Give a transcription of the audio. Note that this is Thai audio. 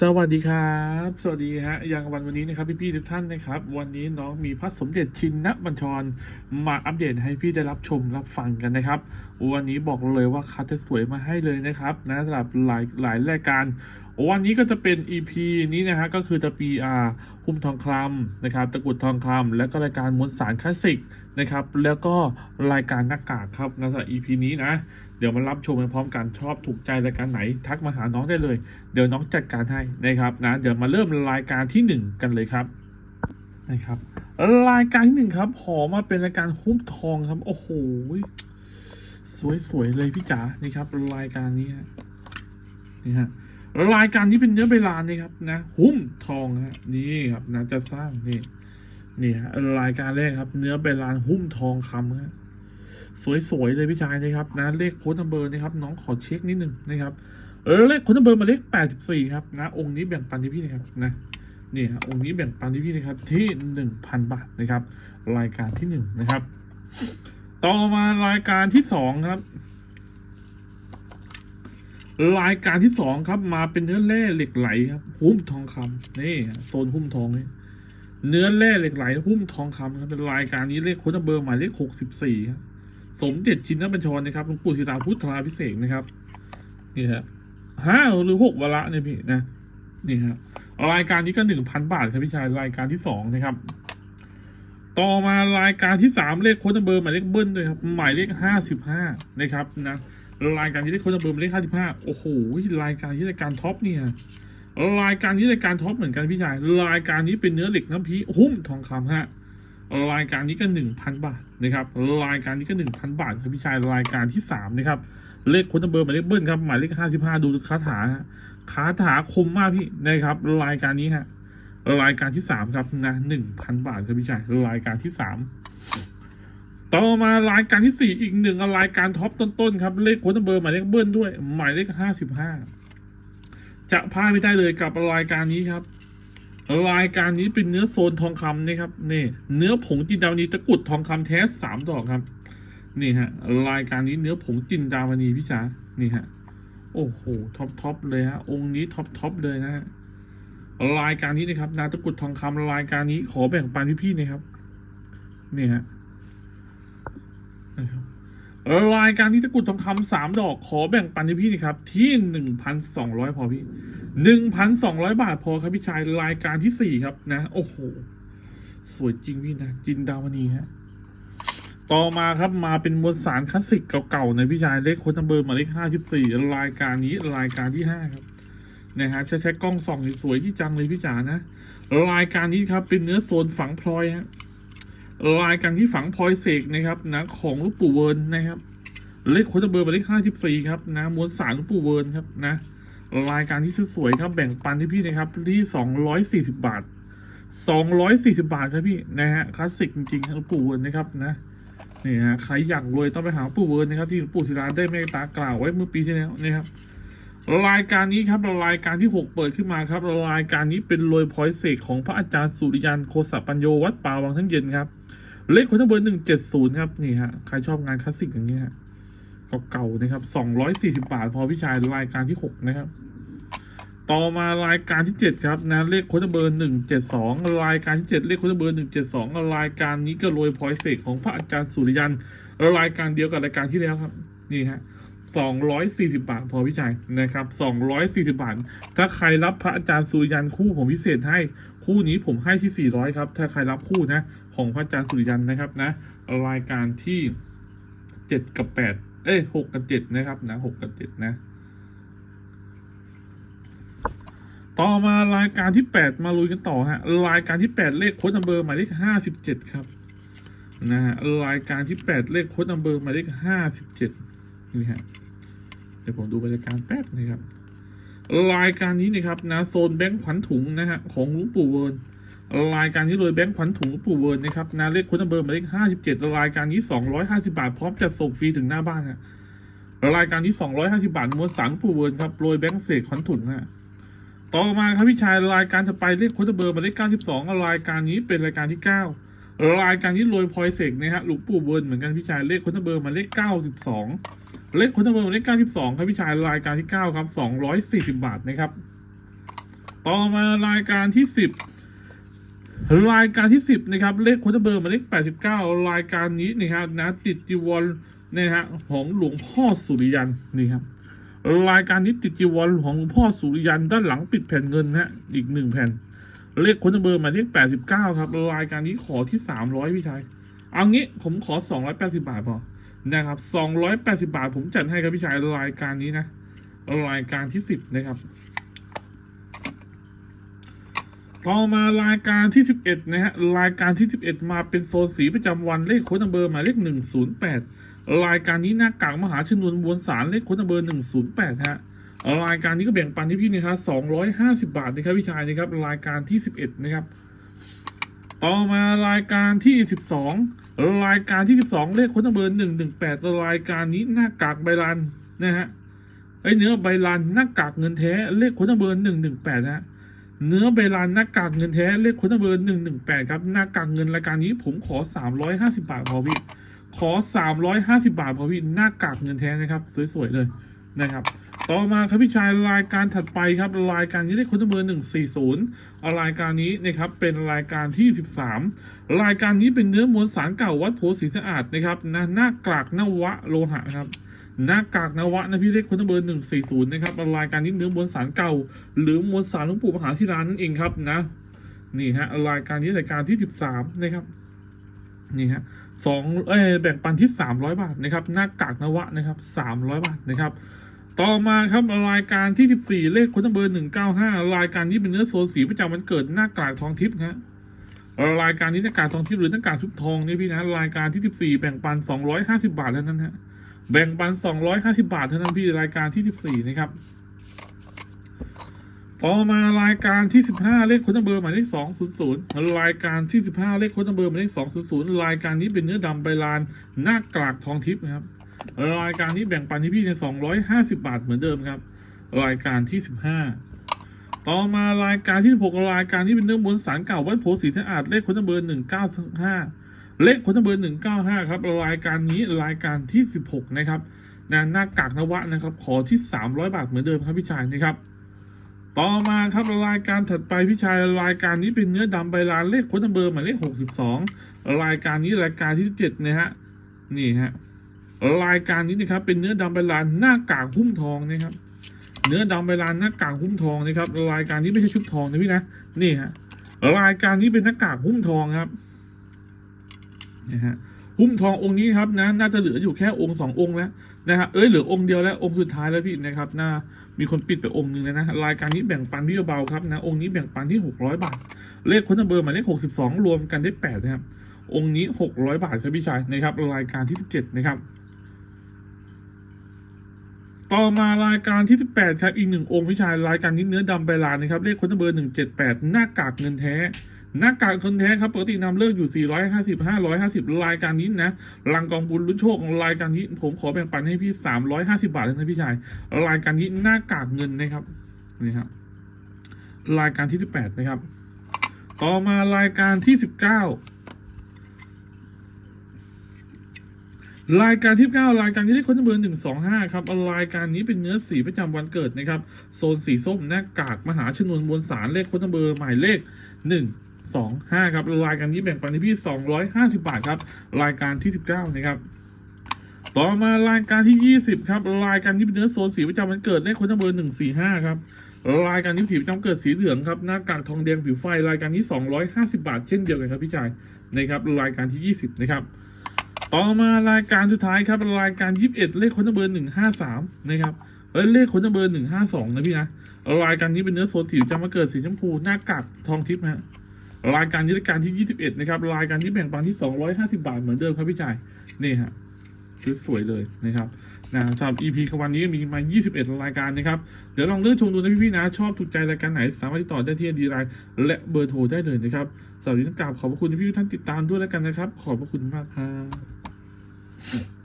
สวัสดีครับ สวัสดีฮะอย่างวันวันนี้นะครับพี่ๆทุกท่านนะครับ วันนี้น้องมีพระสมเด็จชินนบัญชร มาอัปเดตให้พี่ได้รับชมรับฟังกันนะครับ วันนี้บอกเลยว่าคัดจะสวยมาให้เลยนะครับนะสำหรับหลายหลายรายการ วันนี้ก็จะเป็น EP นี้นะฮะก็คือจะปีอาหุ้มทองคำนะครับตะกุดทองคำแล้วก็รายการมวลสารคลาสสิกนะครับแล้วก็รายการหน้ากากครับนะสำหรับ EP นี้นะ เดี๋ยวมารับชมกันพร้อมกันชอบถูกใจรายการไหน ทักมาหาน้องได้เลย เดี๋ยวน้องจัดการให้นะครับนะเดี๋ยวมาเริ่มรายการที่หนึ่งกันเลยครับนะครับรายการที่หนึ่งครับขอมาเป็นรายการหุ้มทองครับ โอ้โหสวยๆเลยพี่จ๋านี่ครับ รายการนี้ฮะนี่ฮะรายการนี้เป็นเนื้อเบลานี่ครับนะหุ้มทองฮะนี่ครับนะจะสร้างนี่นี่ฮะรายการแรกครับ เนื้อเบลานหุ้มทองคำฮะ สวยๆเลยพี่ชายนะครับนะเลขโค้ดนัมเบอร์นะครับน้องขอเช็คนิดนึงนะครับเออเลขโค้ดนัมเบอร์มาเลขแปดสิบสี่ครับนะองค์นี้แบ่งปันที่พี่นะครับนะนี่องค์นี้แบ่งปันที่พี่นะครับที่หนึ่งพันบาทนะครับ รายการที่หนึ่งนะครับ ต่อมารายการที่สองครับรายการที่สองครับมาเป็นเนื้อแร่เหล็กไหลครับหุ้มทองคำนี่โซนหุ้มทองนี่เนื้อแร่เหล็กไหลหุ้มทองคำครับเป็นรายการนี้เลขโค้ดนัมเบอร์หมายเลขหกสิบสี่ครับ สมเด็จชินนบัญชรนะครับหลวงปู่ศิลาพุทธาพิเศษนะครับ นี่ฮะห้าหรือหกวาระเนี่ยพี่นะนี่ฮะรายการนี้ก็หนึ่งพันบาทครับพี่ชายรายการที่สองนะครับ ต่อมารายการที่สามเลขโค้ดนัมเบอร์หมายเลขเบิ้ลด้วยครับหมายเลขห้าสิบห้านะครับนะรายการที่เลขโค้ดนัมเบอร์หมายเลขห้าสิบห้าโอ้โหรายการที่รายการท็อปเนี่ยรายการนี้รายการท็อปเหมือนกันพี่ชายรายการนี้เป็นเนื้อเหล็กน้ำพีหุ้มทองคำฮะ รายการนี้ก็หนึ่งพันบาทนะครับรายการนี้ก็หนึ่งพันบาทครับพี่ชายรายการที่สามนะครับ เลขคนนัมเบอร์หมายเลขเบิ้ลครับหมายเลขห้าสิบห้าดูคาถาคาถาคมมากพี่นะครับ รายการนี้ฮะรายการที่สามครับนะหนึ่งพันบาทครับพี่ชายรายการที่สามต่อมารายการที่สี่อีกหนึ่งรายการท็อปต้นๆครับ เลขคนนัมเบอร์หมายเลขเบิ้ลด้วย หมายเลขห้าสิบห้าจะพลาดไม่ได้เลยกับรายการนี้ครับ รายการนี้เป็นเนื้อโซนทองคำนะครับนี่เนื้อผงจินดาวนีตะกุดทองคำแท้สามดอกครับ นี่ฮะ รายการนี้เนื้อผงจินดาวนีพี่จ๋านี่ฮะ โอ้โหท็อปท็อปเลยฮะองค์นี้ท็อปท็อปเลยนะฮะรายการนี้นะครับนาตะกุดทองคำรายการนี้ขอแบ่งปันพี่ๆนะครับ นี่ฮะนะครับ รายการที่ตะกุดทองคำสามดอกขอแบ่งปันพี่นะครับ ที่หนึ่งพันสองร้อยพอพี่หนึ่งพันสองร้อยบาทพอครับพี่ชายรายการที่สี่ครับนะ โอ้โห สวยจริงพี่นะ จินดาวนีฮะต่อมาครับมาเป็นมวลสารคลาสสิกเก่าๆในพี่ชายเลขโค้ดนัมเบอร์มาเลขห้าสิบสี่รายการนี้รายการที่ห้าครับนะฮะจะใช้กล้องส่องสวยที่จังเลยพี่จ๋านะ รายการนี้ครับเป็นเนื้อโซนฝังพลอยฮะ รายการที่ฝังพลอยเสกนะครับนะของลูกปู่เวิร์นนะครับเลขโค้ดนัมเบอร์หมาเลขห้าสิบสี่ครับนะมวลสารลูกปู่เวิร์นครับนะรายการที่สวยๆครับแบ่งปันที่พี่นะครับที่สองร้อยสี่สิบาทสองร้อยสี่สิบาทครับพี่นะฮะคลาสสิกจริงๆครับปู่เวิร์นนะครับนะนี่ฮะใครอยากรวยต้องไปหาปู่เวิร์นนะครับที่หลวงปู่ศิลาได้เมตตากล่าวไว้เมื่อปีที่แล้วนะครับรายการนี้ครับรายการที่หกเปิดขึ้นมาครับรายการนี้เป็นรวยพอยเสกของพระอาจารย์สุริยันโคสปัญโยวัดป่าวังทั้งเย็นครับ เลขคนทั้งเบอร์หนึ่งเจ็ดศูนย์ครับ นี่ฮะ ใครชอบงานคลาสสิกอย่างเงี้ยเก่าๆนะครับสองร้อยสี่สิบาท พอพี่ชายรายการที่หกนะครับ ต่อมารายการที่เจ็ดครับนะเลขโค้ดเบอร์หนึ่งเจ็ดสองรายการที่เจ็ดเลขโค้ดเบอร์หนึ่งเจ็ดสองรายการนี้ก็โรยพอยเสกของพระอาจารย์สุริยันรายการเดียวกับรายการที่แล้วครับ นี่ฮะสองร้อยสี่สิบาท พอพี่ชายนะครับสองร้อยสี่สิบาท ถ้าใครรับพระอาจารย์สุริยันคู่ผมพิเศษให้ คู่นี้ผมให้ที่สี่ร้อยครับ ถ้าใครรับคู่นะ ของพระอาจารย์สุริยันนะครับนะรายการที่เจ็ดกับแปดเอ้ยหกกับเจ็ดนะครับนะหกกับเจ็ดนะต่อมารายการที่แปดมาลุยกันต่อฮะรายการที่แปดเลขโค้ดนัมเบอร์หมายเลขห้าสิบเจ็ดครับนะฮะรายการที่แปดเลขโค้ดนัมเบอร์หมายเลขห้าสิบเจ็ดนี่ฮะเดี๋ยวผมดูบรรยากาศแป๊บนะครับรายการนี้นะครับนะโซนแบงค์ขวัญถุงนะฮะของลุงปู่เวิร์น รายการนี้โดยแบงค์ขวัญถุงปู่เวิร์นนะครับนะเลขค้นเบอร์หมายเลขห้าสิบเจ็ดรายการนี้สองร้อยห้าสิบาท พร้อมจัดส่งฟรีถึงหน้าบ้านฮะรายการที่สองร้อยห้าสิบาทมวลสารหลวงปู่เวิร์นครับโรยแบงค์เสกขวัญถุงฮะต่อมาครับพี่ชายรายการจะไปเลขค้ดเบอร์หมายเลข92รายการนี้เป็นรายการที่9รายการที่โรยพลอยเสกนะฮะหลวงปู่เบิร์นเหมือนกันพี่ชายเลขค้ดเบอร์หมายเลข92เลขค้ดเบอร์หมายเลข92ครับพี่ชายรายการที่9ครับ240บาทนะครับ ต่อมารายการที่สิบ รายการที่สิบนะครับ เลขโคตเบอร์หมายเลขแปดสิบเก้ารายการนี้นะครับนะติดจีวรนะฮะของหลวงพ่อสุริยันนี่ครับรายการนี้ติดจีวรของหลวงพ่อสุริยันด้านหลังปิดแผ่นเงินนะฮะอีกหนึ่งแผ่น เลขโคตเบอร์หมายเลขแปดสิบเก้าครับรายการนี้ขอที่สามร้อยพี่ชายเอางี้ผมขอสองร้อยแปดสิบาทพอนะครับสองร้อยแปดสิบาทผมจัดให้ครับพี่ชายรายการนี้นะรายการที่สิบนะครับ ต่อมารายการที่สิบเอ็ดนะฮะ รายการที่สิบเอ็ดมาเป็นโซนสีประจำวันเลขโค้ดนัมเบอร์หมายเลขหนึ่งศูนย์แปดรายการนี้หน้ากากมหาชนวนมวลสารเลขโค้ดนัมเบอร์หนึ่งศูนย์แปดฮะ รายการนี้ก็แบ่งปันที่พี่นะครับสองร้อยห้าสิบาทนะครับพี่ชายนะครับ รายการที่สิบเอ็ดนะครับ ต่อมารายการที่สิบสองรายการที่สิบสองเลขโค้ดนัมเบอร์หนึ่งหนึ่งแปดรายการนี้หน้ากากใบลานนะฮะ ไอเนื้อใบลานหน้ากากเงินแท้เลขโค้ดเบอร์หนึ่งหนึ่งแปดนะฮะ เนื้อใบลานหน้ากากเงินแท้เลขค้ดเบอร์หนึ่งหนึ่งแปดครับหน้ากากเงินรายการนี้ผมขอสามร้อยห้าสิบาทพอพี่ขอสามร้อยห้าสิบาทพอพี่หน้ากากเงินแท้นะครับ สวยๆเลยนะครับ ต่อมาครับพี่ชายรายการถัดไปครับรายการนี้เลขค้ดเบอร์หนึ่งสี่ศูนย์รายการนี้นะครับเป็นรายการที่สิบสามรายการนี้เป็นเนื้อมวลสารเก่าวัดโพสีสะอาดนะครับหน้ากากนวะโลหะครับ หน้ากากนวะนะพี่เลขคนเบอร์หนึ่งสี่ศูนย์นะครับรายการนี้เนื้อมวลสารเก่า หรือมวลสารหลวงปู่มหาธิรานั่นเองครับนะ นี่ฮะรายการนี้รายการที่สิบสามนะครับ นี่ฮะสองเอ้แบ่งปันที่สามร้อยบาทนะครับหน้ากากนวะนะครับสามร้อยบาทนะครับต่อมาครับรายการที่สิบสี่เลขคนเบอร์หนึ่งเก้าห้ารายการนี้เป็นเนื้อโซนสีประจำวันเกิดหน้ากากทองทิพย์ฮะรายการนี้หน้ากากทองทิพย์หรือหน้ากากทุบทองเนี่ยพี่นะรายการที่สิบสี่แบ่งปันสองร้อยห้าสิบาทเท่านั้นฮะ แบ่งปัน 250 บาทเท่านั้นพี่รายการที่ 14 นะครับ ต่อมารายการที่ 15 เลขโค้ดเบอร์หมายเลข200 รายการที่ 15 เลขโค้ดเบอร์หมายเลข200 รายการนี้เป็นเนื้อดำใบลานหน้ากากทองทิพย์นะครับ รายการนี้แบ่งปันที่พี่ใน 250 บาทเหมือนเดิมครับ รายการที่ 15 ต่อมารายการที่16รายการนี้เป็นเนื้อมวลสารเก่าวัดโพสีสะอาดเลขโค้ดเบอร์195 เลขคนเบอร์หนึ่งเก้าห้าครับ รายการนี้รายการที่สิบหกนะครับนะหน้ากากนวะนะครับ ขอที่สามร้อยบาทเหมือนเดิมครับพี่ชายนะครับ ต่อมาครับรายการถัดไปพี่ชายรายการนี้เป็นเนื้อดำใบลานเลขคนเบอร์หมายเลขหกสิบสองรายการนี้รายการที่เจ็ดนะฮะนี่ฮะรายการนี้นะครับเป็นเนื้อดำใบลานหน้ากากหุ้มทองนะครับ เนื้อดำใบลานหน้ากากหุ้มทองนะครับ รายการนี้ไม่ใช่ชุบทองนะพี่นะนี่ฮะรายการนี้เป็นหน้ากากหุ้มทองครับ นะฮะหุ้มทององค์นี้ครับนะน่าจะเหลืออยู่แค่องค์สององค์แล้วนะฮะเอ้ยเหลือองค์เดียวแล้วองค์สุดท้ายแล้วพี่นะครับน่ามีคนปิดไปองค์หนึ่งแล้วนะรายการนี้แบ่งปันพี่เบาครับนะองค์นี้แบ่งปันที่หกร้อยบาท เลขคนเบอร์หมายเลขหกสิบสองรวมกันได้แปดนะครับองค์นี้หกร้อยบาทครับพี่ชายนะครับรายการที่สิบเจ็ดนะครับ ต่อมารายการที่สิบแปดครับอีกหนึ่งองค์พี่ชายรายการนี้เนื้อดำใบลานนะครับเลขคนเบอร์หนึ่งเจ็ดแปดหน้ากากเงินแท้ หน้ากากคนแท้ครับปกตินำเลิกอยู่ 450 550 รายการนี้นะลังกองบุญลุ้นโชครายการนี้ ผมขอแบ่งปันให้พี่ 350 บาทเลยนะพี่ชาย รายการนี้หน้ากากเงินนะครับนี่ครับรายการที่ 18 นะครับ ต่อมารายการที่ 19 รายการที่9รายการที่ได้คนเบอร์125 ครับ รายการนี้เป็นเนื้อสีประจำวันเกิดนะครับ โซนสีส้มหน้ากากมหาชนวนมวลสารเลขคนเบอร์หมายเลข 1 สองห้าครับรายการนี้แบ่งปันให้พี่สองร้อยห้าสิบาทครับ รายการที่สิบเก้านะครับต่อมารายการที่ยี่สิบครับ รายการนี้เป็นเนื้อโซนสีประจำวันเกิดเลขคนเบอร์หนึ่งสี่ห้าครับ รายการนี้สีประจำเกิดสีเหลืองครับหน้ากากทองแดงผิวไฟรายการนี้สองร้อยห้าสิบาท เช่นเดียวกันครับพี่ชายนะครับรายการที่ยี่สิบนะครับ ต่อมารายการสุดท้ายครับรายการยี่สิบเอ็ดเลขคนเบอร์หนึ่งห้าสามนะครับเอ้ยเลขคนเบอร์หนึ่งห้าสองนะพี่นะรายการนี้เป็นเนื้อโซนสีประจำวันเกิดสีชมพูหน้ากากทองทิพย์ฮะ รายการยุทธการที่ 21 นะครับ รายการที่แบ่งปันที่ 250 บาทเหมือนเดิมครับพี่ชายนี่ฮะชุดสวยเลยนะครับนะสำหรับ EP ของวันนี้มีมา 21 รายการนะครับ เดี๋ยวลองเลือกชมดูนะพี่ๆนะ ชอบถูกใจรายการไหน สามารถติดต่อได้ที่ดีไลน์และเบอร์โทรได้เลยนะครับสำหรับวันนี้ต้องกราบขอบพระคุณที่พี่ๆท่านติดตามด้วยแล้วกันนะครับ ขอบพระคุณมากครับ